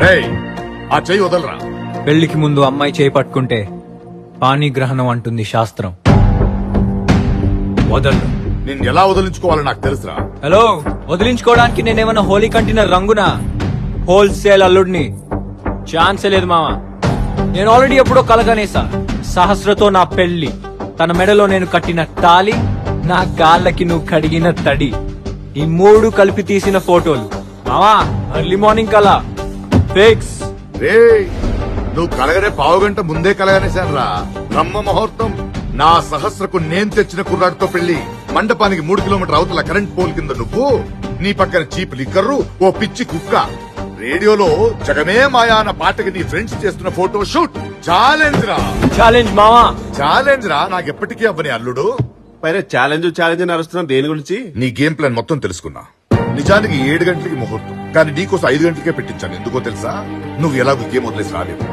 రేయ్ ఆ చెయ్యి వదలరా. పెళ్ళికి ముందు అమ్మాయి చేయి పట్టుకుంటే పాణిగ్రహణం అంటుంది శాస్త్రం. వదలు. నిన్ను ఎలా వదిలించుకోవాలో నాకు తెలుసురా. హలో వదిలించుకోవడానికి నేనేమన్నా హోలీ కంటిన రంగున? హోల్సేల్ అల్లుడిని. ఛాన్సే లేదు మామ నేను ఆల్రెడీ ఎప్పుడో కలగనేసా. సహస్రతో నా పెళ్ళి. తన మెడలో నేను కట్టిన తాలి నా గాళ్ళకి నువ్వు కడిగిన తడి. ఈ మూడు కలిపి తీసిన ఫోటోలు. మామా ఎర్లీ మార్నింగ్ కలా ఫిక్స్ రేయ్ నువ్వు కలగనే పావుగంట ముందే కలగనేశాను రా బ్రహ్మ ముహూర్తం నా సహస్రకు నేను తెచ్చిన కుర్రాడితో పెళ్ళి మండపానికి మూడు కిలోమీటర్ అవతల కరెంట్ పోల్ కింద నువ్వు నీ పక్కన చీప్ లిక్కర్రు ఓ పిచ్చి కుక్క. రేడియోలో జగమే మాయా అన్న పాటకి నీ ఫ్రెండ్స్ చేస్తున్న ఫోటో షూట్. ఛాలెంజ్ రా ఛాలెంజ్ మామా ఛాలెంజ్ రా నాకు ఎప్పటికీ అవ్వని అల్లుడు. పైన ఛాలెంజ్ ఛాలెంజ్ అని అరుస్తున్నాం దేని గురించి? నీ గేమ్ ప్లాన్ మొత్తం తెలుసుకున్నా. నిజానికి ఏడు గంటలకి ముహూర్తం. కానీ నీకోసం ఐదు గంటలకే పెట్టించాను. ఎందుకో తెలుసా? నువ్వు ఎలాగో గేమ్ వదిలేసి రాలేదు.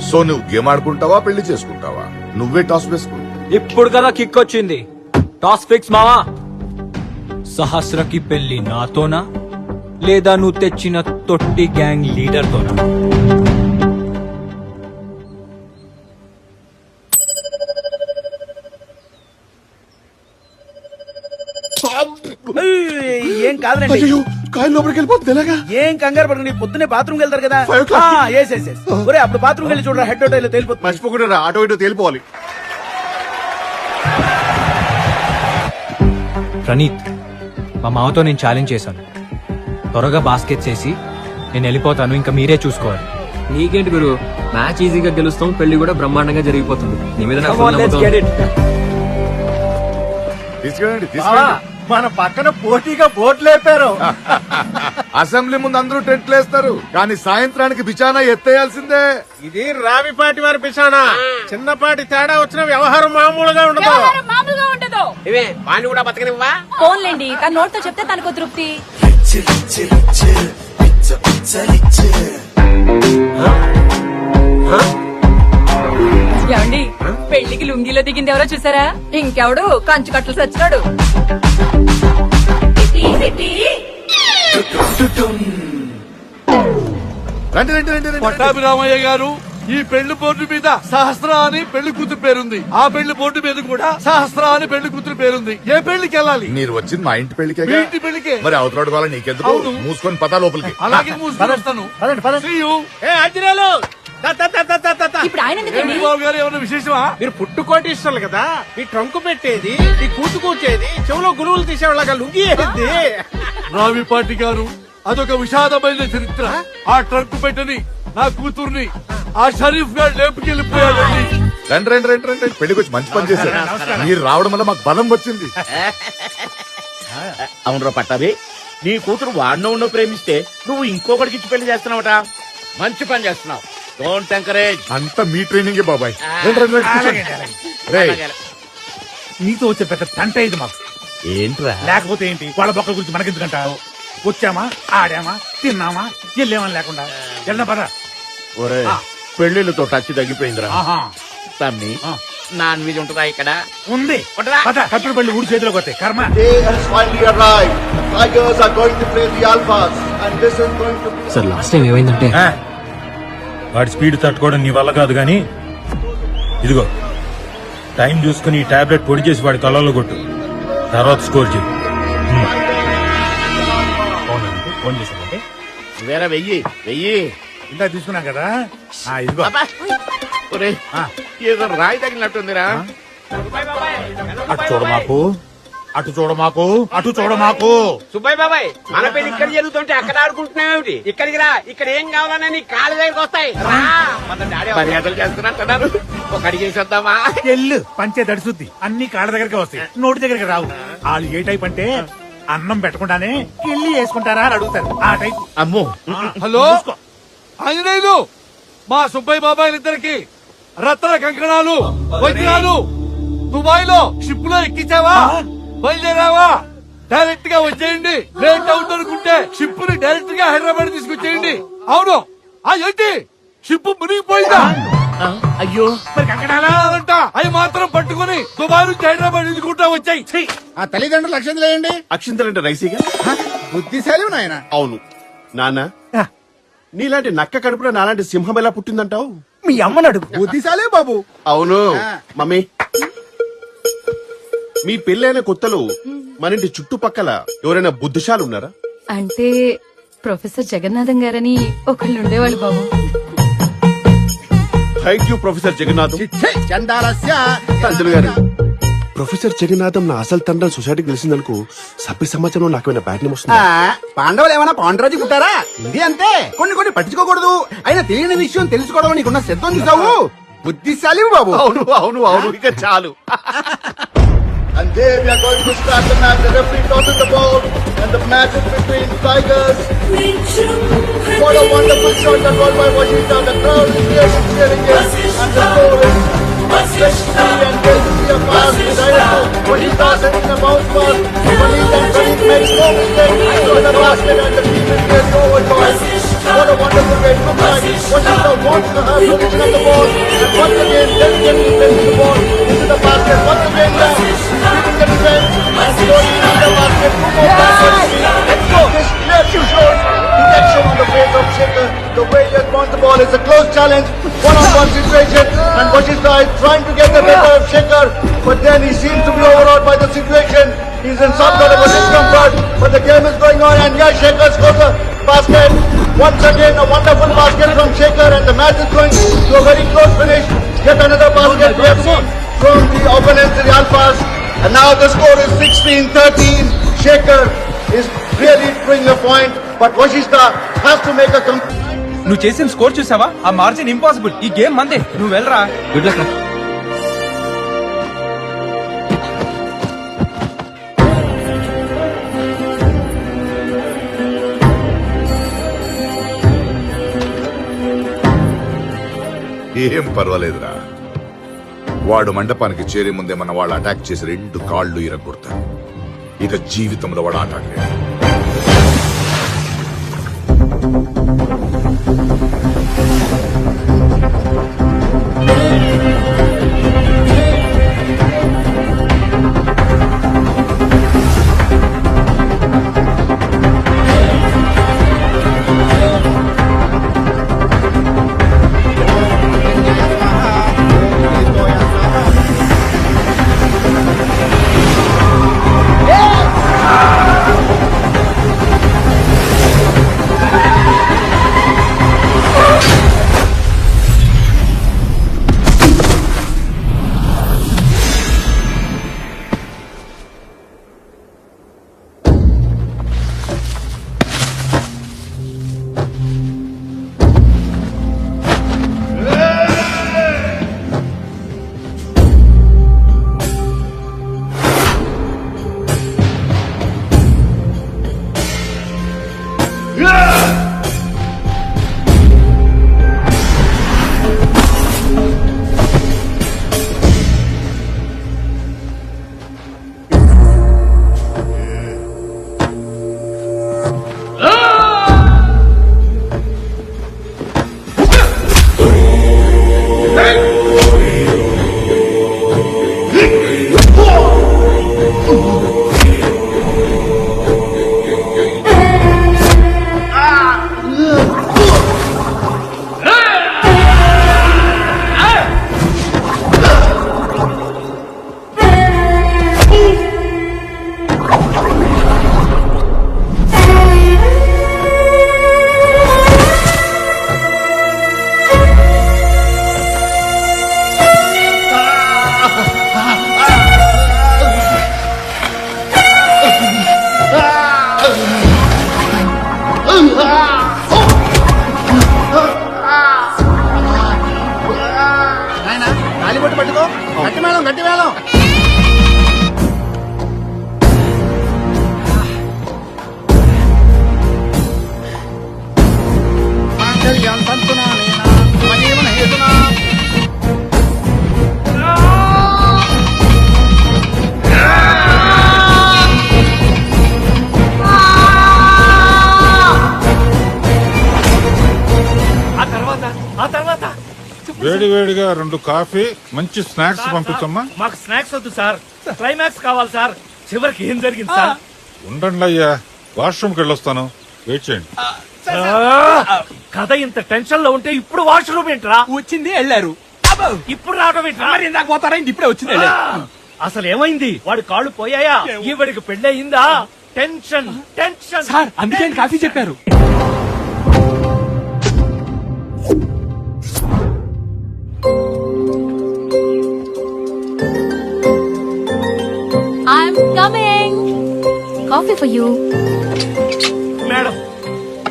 సో నువ్వు గేమ్ ఆడుకుంటావా పెళ్ళి చేసుకుంటావా? నువ్వే టాస్ వేసుకో. ఇప్పుడు కదా కిక్ వచ్చింది. టాస్ ఫిక్స్ మావా? సహస్రకి పెళ్ళి నాతోనా? లేదా నువ్వు తెచ్చిన తొట్టి గ్యాంగ్ లీడర్ ఏం కాదురండి అయ్యో కాయలు లోపలికి వెళ్ళిపోతుంది ఎలాగా? ఏం కంగారు పడకండి పొద్దునే బాత్రూమ్ వెళ్తారు కదా. Five o'clock. ఆ, yes, yes, yes. ఒరే అప్పుడు బాత్రూమ్ వెళ్ళి చూడరా హెడ్ హోటల్ తేలిపోతుంది. మర్చిపోకుండా ఆటో ఇటో తేలిపోవాలి. ప్రణీత్ మా మామతో నేను ఛాలెంజ్ చేశాను. త్వరగా బాస్కెట్ చేసి నేను వెళ్ళిపోతాను ఇంకా మీరే చూసుకోవాలి. నీకేంటి గురు? మ్యాచ్ ఈజీగా గెలుస్తాం పెళ్ళి కూడా బ్రహ్మాండంగా జరిగిపోతుంది. నీ మీద నాకు full నమ్మకం ఉంది. తీసుకెళ్ళండి తీసుకెళ్ళండి. మన పక్కన పోటీగా బోట్లు లేపారు. అసెంబ్లీ ముందు అందరూ టెంట్లు వేస్తారు. కానీ సాయంత్రానికి బిచానా ఎత్తేయాల్సిందే. ఇది రావిపాటి వారి పిసానా చిన్నపాటి తేడా వచ్చిన వ్యవహారం మామూలుగా ఉండదు. వ్యవహారం మామూలుగా ఉండదు. ఇవే వాణ్ణి కూడా బతకనివ్వా ఫోన్లేండి తన నోటితో చెప్తే తనకు తృప్తి. ఏమండి? పెళ్ళికి లుంగిలో దిగింది ఎవరో చూసారా? ఇంకెవడు? కంచు కట్టలు సచ్చినాడు. రండి రండి రండి రండి, రండి. పట్టాభిరామయ్య గారు ఈ పెళ్ళి బోర్డు మీద సహస్ర అని పెళ్ళి కూతురు పేరుంది. ఆ పెళ్ళి బోర్డు మీద కూడా సహస్ర అని పెళ్ళి కూతురు పేరుంది. ఏ పెళ్ళికి వెళ్ళాలి? మీరు వచ్చింది మా ఇంటి పెళ్ళికే మీ ఇంటి పెళ్ళికే. మరి అవతరాడు వాళ్ళ నీకెందుకు? అవును. మూసుకొని పదా లోపలికి. అలాగే మూసుకొని వస్తాను. See you. ఏ అజ్జరాలు ఇప్పుడు ఆయన గారు ఏమైనా విశేషమా? మీరు పుట్టుకోటిస్తారు కదా. ఈ ట్రంకు పెట్టేది ఈ కూతు కూర్చేది చెవులో గురువులు తీసేవాళ్ళగా లుంగి ఏంది రావిపాటి గారు అదొక విషాదమైన చరిత్ర. ఆ? ట్రక్ పెట్టని నా కూతుర్ని ఆ షరీఫ్ గారు లేపుకెళ్ళిపోయాడండి. రండి రండి రండి రండి పెళ్ళికి వచ్చి మంచి పని చేశారు. మీరు రావడం వల్ల మాకు బలం వచ్చింది. అవునరా పట్టాభి నీ కూతురు వాడినో ఉన్నో ప్రేమిస్తే నువ్వు ఇంకొకటికి ఇచ్చి పెళ్ళి చేస్తున్నావట. మంచి పని చేస్తున్నావు. డోంట్ ఎంకరేజ్ అంతా మీ ట్రైనింగే బాబాయ్. రండి రండి రండి. కూర్చోండి. రేయ్ నీతో వచ్చే పెద్ద తంట ఇది మాకు. ఏంట్రా? లేకపోతే ఏంటి? వాళ్ళ బొక్కల గురించి మనకెందుకంటావు? వచ్చామా? ఆడామా? తిన్నామా? వెళ్ళామని లేకుండా. వెళ్దాం పద. ఒరే పెళ్ళిళ్ళతో టచ్ తగ్గిపోయిందిరా. ఆహా. తమ్మి ఆ. నాన్ వెజ్ ఉంటుందా ఇక్కడ? ఉంది. ఉంటదా? పద కట్టుడు పళ్ళు ఊడి చేతిలోకి వస్తాయి. కర్మ. సార్ లాస్ట్ టైం ఏమైందంటే ఆ. వాడి స్పీడ్ తట్టుకోవడం నీ వల్ల కాదు గాని. ఇదిగో టైం చూసుకుని ఈ టాబ్లెట్ పొడి చేసి వాడి కళ్ళల్లో కొట్టు. తర్వాత స్కోర్ చేయి. ఫోన్ చేశానంటే వేరే వెయ్యి వెయ్యి. ఇందా తీసుకున్నాం కదా? ఆ, ఇదిగో. అబ్బా. ఒరే ఆ. ఏదో రాయి తగిలినట్టుందిరా. అటు చూడ మాకు. అటు చూడ మాకు అటు చూడ మాకు సుబ్బయ్య బాబాయ్ మన పెళ్ళి ఇక్కడ జరుగుతుంటే అక్కడ ఆడుకుంటున్నావు ఇక్కడికి రా ఇక్కడ ఏం కావాలన్నా నీ కాళ్ళ దగ్గరికి వస్తాయి. రా. మన డాడీ మర్యాదలు చేస్తున్నట్టున్నారు ఒక అడిగేసేద్దామా ఎల్లు పంచే తడిసుద్ది. అన్ని కాళ్ళ దగ్గరికి వస్తాయి. నోటి దగ్గరికి రావు. వాళ్ళు ఏ టైప్ అంటే అన్నం పెట్టకుండానే కిల్లి వేసుకుంటారా అని అడుగుతారు. ఆ టైప్. అమ్మో. హలో? ఆంజనేయులు మా సుబ్బయ్య బాబాయ్ ఇద్దరికి రత్న కంకణాలు వజ్రాలు దుబాయ్లో షిప్లో ఎక్కించావా బయలుదేరావా? డైరెక్ట్గా వచ్చేయండి. లేట్ అవుతుంది అనుకుంటే షిప్ని డైరెక్ట్గా హైదరాబాద్ తీసుకొచ్చేయండి. అవును. ఆ ఏంటి? షిప్ మునిగిపోయిందా? అయ్యో. అంట అవి మాత్రం పట్టుకుని దుబాయ్ నుంచి హైదరాబాద్ ఎదుకుంటా వచ్చాయి. ఆ తల్లిదండ్రులు లక్ష్యం వేయండి. అక్షింతలంటే రైసీగా? బుద్ధిశాలి నాయన. అవును. నాన్న నీలాంటి నక్క కడుపులో నాలాంటి సింహం ఎలా పుట్టిందంటావు? మీ అమ్మని అడుగు బుద్ధిశాలే బాబు. అవును. మమ్మీ. మీ పెళ్ళైన కొత్తలో మన ఇంటి చుట్టుపక్కల ఎవరైనా బుద్ధిశాలు ఉన్నారా అంటే ప్రొఫెసర్ జగన్నాథం గారని ఒకళ్ళు ఉండేవాళ్ళు బాబు. Thank you professor Jagannatham. చందాలస్య పంతులు గారు. ప్రొఫెసర్ జగన్నాథం నా అసలు తండ్రి సొసైటీకి తెలిసిందనుకో సభ్య సమాజంలో నాకు ఏమైనా బ్యాడ్ నేమ్ వస్తుంది పాండవులు ఏమైనా పాండరాజు పుట్టారా? ఇది అంతే. కొన్ని కొన్ని పట్టించుకోకూడదు. అయినా తెలియని విషయం తెలుసుకోవడం నీకున్న సిద్ధం చూసావు? బుద్ధిశాలి బాబు అవును. అవును అవును ఇక చాలు. there we are going to start the match. The referee tosses the ball, and the match is between Tigers. What a wonderful shot that was by Washington. The crowd is really cheering it, and the score is and there to a pass behind Washington setting the bounce pass. Washington Pradeep makes no mistake. So the basket and the team is really overjoyed. What a wonderful way to like. Washington wants to have possession of the ball, and once again, delicately placing the ball into the basket. Once again, the a close challenge, one-on-one situation, and Washington is trying to get the better of Shaker, but then he seems to be overawed by the situation. He's in some sort of a discomfort, but the game is going on, and yeah, Shaker scores a basket. Once again, a wonderful basket from Shaker, and the match is going to a very close finish. Yet another basket we have seen from the opponents, the Alphas, and now the score is 16-13. Shaker is really proving a point, but Washington has to make a complete. నువ్వు చేసిన score చూసావా? ఆ margin impossible ఈ game మందే. నువ్వు వెళ్ళరా. Good luck ఏం పర్వాలేదురా. వాడు మండపానికి చేరే ముందే మన వాళ్ళు అటాక్ చేసి రెండు కాళ్ళు ఇరగొడతారు. ఇక జీవితంలో వాడు ఆట ఆడలేడు. వేడి వేడిగా రెండు కాఫీ మంచి స్నాక్స్ పంపించమ్మా. మాకు స్నాక్స్ వద్దు సార్. క్లైమాక్స్ కావాలి సార్. చివరికి ఏం జరిగింది సార్? ఉండండి అయ్యా. వాష్రూమ్కి వెళ్ళొస్తాను. వెయిట్ చేయండి. కథ ఇంత టెన్షన్లో ఉంటే ఇప్పుడు వాష్రూమ్ ఏంట్రా? వచ్చింది వెళ్ళారు. ఇప్పుడు రావడం ఏంట్రా? మరి ఇందాక పోతారా? ఇప్పుడే వచ్చింది అసలు ఏమైంది? వాడి కాళ్ళు పోయాయా? ఈవిడికి పెళ్ళయిందా? టెన్షన్ టెన్షన్ సార్ అందుకే కాఫీ చెప్పారు. I'm coming coffee for you madam.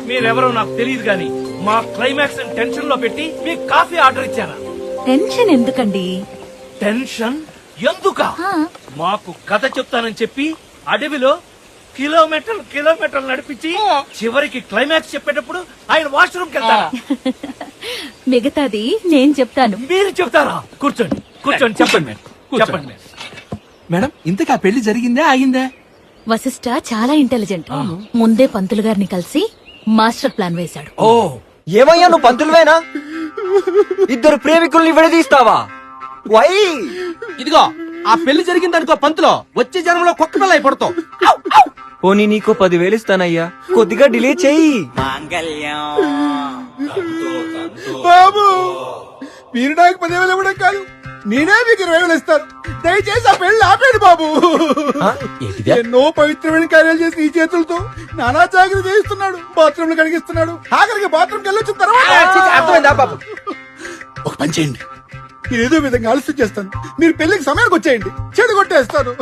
మీరెవరో నాకు తెలియదు కానీ మా క్లైమాక్స్ టెన్షన్లో పెట్టి మీకు కాఫీ ఆర్డర్ ఇచ్చారా? టెన్షన్ ఎందుకండి? టెన్షన్? ఎందుక? మాకు కథ చెప్తానని చెప్పి అడవిలో కిలోమీటర్ కిలోమీటర్లు నడిపించి చివరికి క్లైమాక్స్ చెప్పేటప్పుడు ఆయన వాష్రూమ్కి వెళ్తారా? మిగతాది నేను చెప్తాను. మీరు చెప్తారా? కూర్చోండి. కూర్చోండి. చెప్పండి. మేడం చెప్పండి. మేడం మేడం ఇంతకా పెళ్ళి జరిగిందా ఆగిందా? వశిష్ఠ చాలా ఇంటెలిజెంట్ ముందే పంతులు గారిని కలిసి మాస్టర్ ప్లాన్ వేశాడు. ఓ ఏమయ్యా నువ్వు పంతులువేనా? ఇద్దరు ప్రేమికుల్ని విడదీస్తావా? వై! ఇదిగో ఆ పెళ్ళి జరిగిందనుకో పంతులో వచ్చే జన్మలో కుక్క పిల్ల అయిపడతావు పోనీ నీకు పదివేలు ఇస్తానయ్యా. కొద్దిగా డిలే చెయ్యి బాబు మీరు నాకు పదివేలు ఇవ్వడం కాదు. నేనే మీకు ఇరవై వేలు ఇస్తాను. దయచేసి ఆ పెళ్ళి ఆపేడు బాబు. ఎన్నో పవిత్రమైన కార్యాలు చేసి ఈ చేతులతో నానా జాగ్రత్త చేయిస్తున్నాడు. బాత్రూమ్ కడిగిస్తున్నాడు. ఆఖరికి బాత్రూమ్ వెళ్ళొచ్చిన తర్వాత అర్థమైందా బాబు? ఒక పని చేయండి. నేను ఏదో విధంగా ఆలస్యం చేస్తాను. మీరు పెళ్ళికి సమయానికి వచ్చేయండి. చెడు కొట్టేస్తాను.